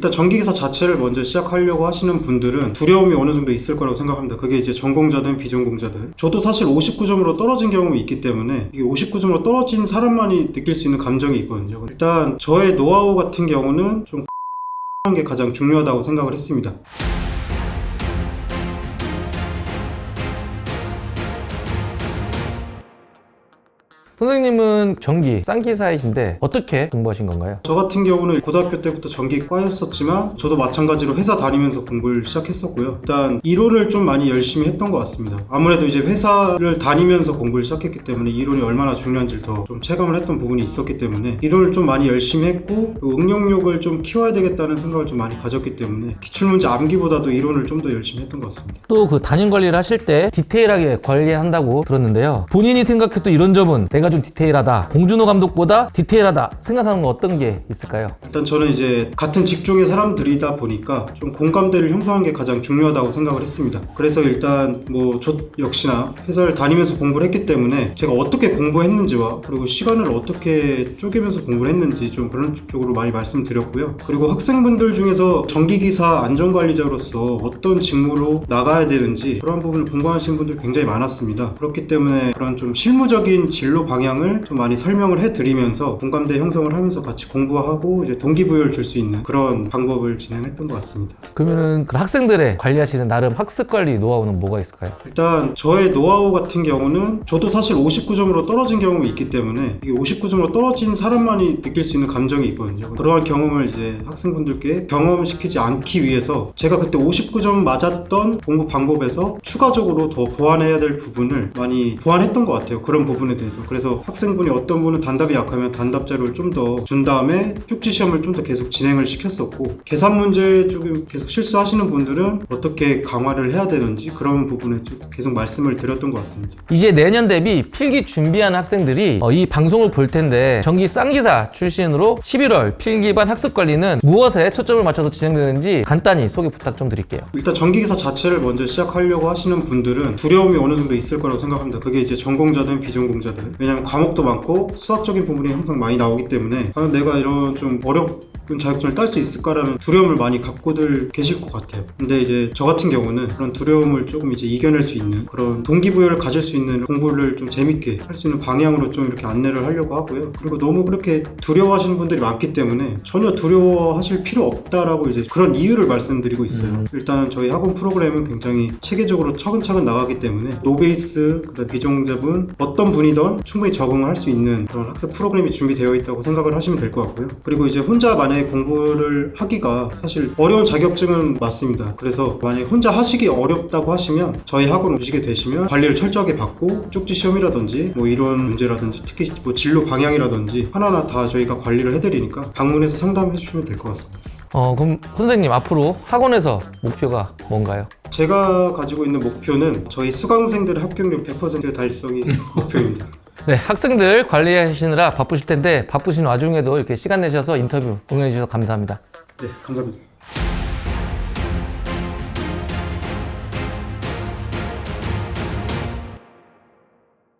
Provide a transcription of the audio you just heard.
일단 전기기사 자체를 먼저 시작하려고 하시는 분들은 두려움이 어느 정도 있을 거라고 생각합니다. 그게 이제 전공자든 비전공자든. 저도 사실 59점으로 떨어진 경험이 있기 때문에 이게 59점으로 떨어진 사람만이 느낄 수 있는 감정이 있거든요. 일단 저의 노하우 같은 경우는 좀 하는 게 가장 중요하다고 생각을 했습니다. 선생님은 전기 쌍기사이신데 어떻게 공부하신 건가요? 저 같은 경우는 고등학교 때부터 전기과였었지만 저도 마찬가지로 회사 다니면서 공부를 시작했었고요. 일단 이론을 좀 많이 열심히 했던 것 같습니다. 아무래도 이제 회사를 다니면서 공부를 시작했기 때문에 이론이 얼마나 중요한지를 더 좀 체감을 했던 부분이 있었기 때문에 이론을 좀 많이 열심히 했고 그 응용력을 좀 키워야 되겠다는 생각을 좀 많이 가졌기 때문에 기출문제 암기보다도 이론을 좀 더 열심히 했던 것 같습니다. 또 그 단임 관리를 하실 때 디테일하게 관리한다고 들었는데요. 본인이 생각해도 이런 점은 내가 좀 디테일하다. 공준호 감독보다 디테일하다 생각하는 건 어떤 게 있을까요? 일단 저는 이제 같은 직종의 사람들이다 보니까 좀 공감대를 형성하는 게 가장 중요하다고 생각을 했습니다. 그래서 일단 뭐 저 역시나 회사를 다니면서 공부를 했기 때문에 제가 어떻게 공부했는지와 그리고 시간을 어떻게 쪼개면서 공부를 했는지 좀 그런 쪽으로 많이 말씀드렸고요. 그리고 학생분들 중에서 전기기사 안전관리자로서 어떤 직무로 나가야 되는지 그런 부분을 공부하시는 분들 굉장히 많았습니다. 그렇기 때문에 그런 좀 실무적인 진로 방향 을 좀 많이 설명을 해드리면서 공감대 형성을 하면서 같이 공부하고 이제 동기부여를 줄 수 있는 그런 방법을 진행했던 것 같습니다. 그러면은 그 학생들의 관리하시는 나름 학습 관리 노하우는 뭐가 있을까요? 일단 저의 노하우 같은 경우는 저도 사실 59점으로 떨어진 경험이 있기 때문에 이게 59점으로 떨어진 사람만이 느낄 수 있는 감정이 있거든요. 그러한 경험을 이제 학생분들께 경험시키지 않기 위해서 제가 그때 59점 맞았던 공부 방법에서 추가적으로 더 보완해야 될 부분을 많이 보완했던 것 같아요. 그런 부분에 대해서. 그래서 학생분이 어떤 분은 단답이 약하면 단답 자료를 좀 더 준 다음에 쪽지 시험을 좀 더 계속 진행을 시켰었고 계산 문제 조금 계속 실수하시는 분들은 어떻게 강화를 해야 되는지 그런 부분에 좀 계속 말씀을 드렸던 것 같습니다. 이제 내년 대비 필기 준비하는 학생들이 어, 이 방송을 볼 텐데 전기 쌍기사 출신으로 11월 필기반 학습 관리는 무엇에 초점을 맞춰서 진행되는지 간단히 소개 부탁 좀 드릴게요. 일단 전기기사 자체를 먼저 시작하려고 하시는 분들은 두려움이 어느 정도 있을 거라고 생각합니다. 그게 이제 전공자든 비전공자든. 왜냐하면 과목도 많고 수학적인 부분이 항상 많이 나오기 때문에 과연 내가 이런 좀 어렵 은 자격증을 딸 수 있을까라는 두려움을 많이 갖고들 계실 것 같아요. 근데 이제 저 같은 경우는 그런 두려움을 조금 이제 이겨낼 수 있는 그런 동기부여를 가질 수 있는 공부를 좀 재밌게 할 수 있는 방향으로 좀 이렇게 안내를 하려고 하고요. 그리고 너무 그렇게 두려워하시는 분들이 많기 때문에 전혀 두려워하실 필요 없다라고 이제 그런 이유를 말씀드리고 있어요. 일단 저희 학원 프로그램은 굉장히 체계적으로 차근차근 나가기 때문에 노베이스 그다음 비정자분 어떤 분이든 충분히 적응을 할수 있는 그런 학습 프로그램이 준비되어 있다고 생각을 하시면 될 것 같고요. 그리고 이제 혼자 만약에 공부를 하기가 사실 어려운 자격증은 맞습니다. 그래서 만약에 혼자 하시기 어렵다고 하시면 저희 학원 오시게 되시면 관리를 철저하게 받고 쪽지 시험이라든지 뭐 이론 문제라든지 특히 뭐 진로 방향이라든지 하나하나 다 저희가 관리를 해드리니까 방문해서 상담해 주시면 될 것 같습니다. 어, 그럼 선생님 앞으로 학원에서 목표가 뭔가요? 제가 가지고 있는 목표는 저희 수강생들의 합격률 100% 달성이 목표입니다. 네, 학생들 관리하시느라 바쁘실 텐데 바쁘신 와중에도 이렇게 시간 내셔서 인터뷰 응해주셔서 감사합니다. 네, 감사합니다.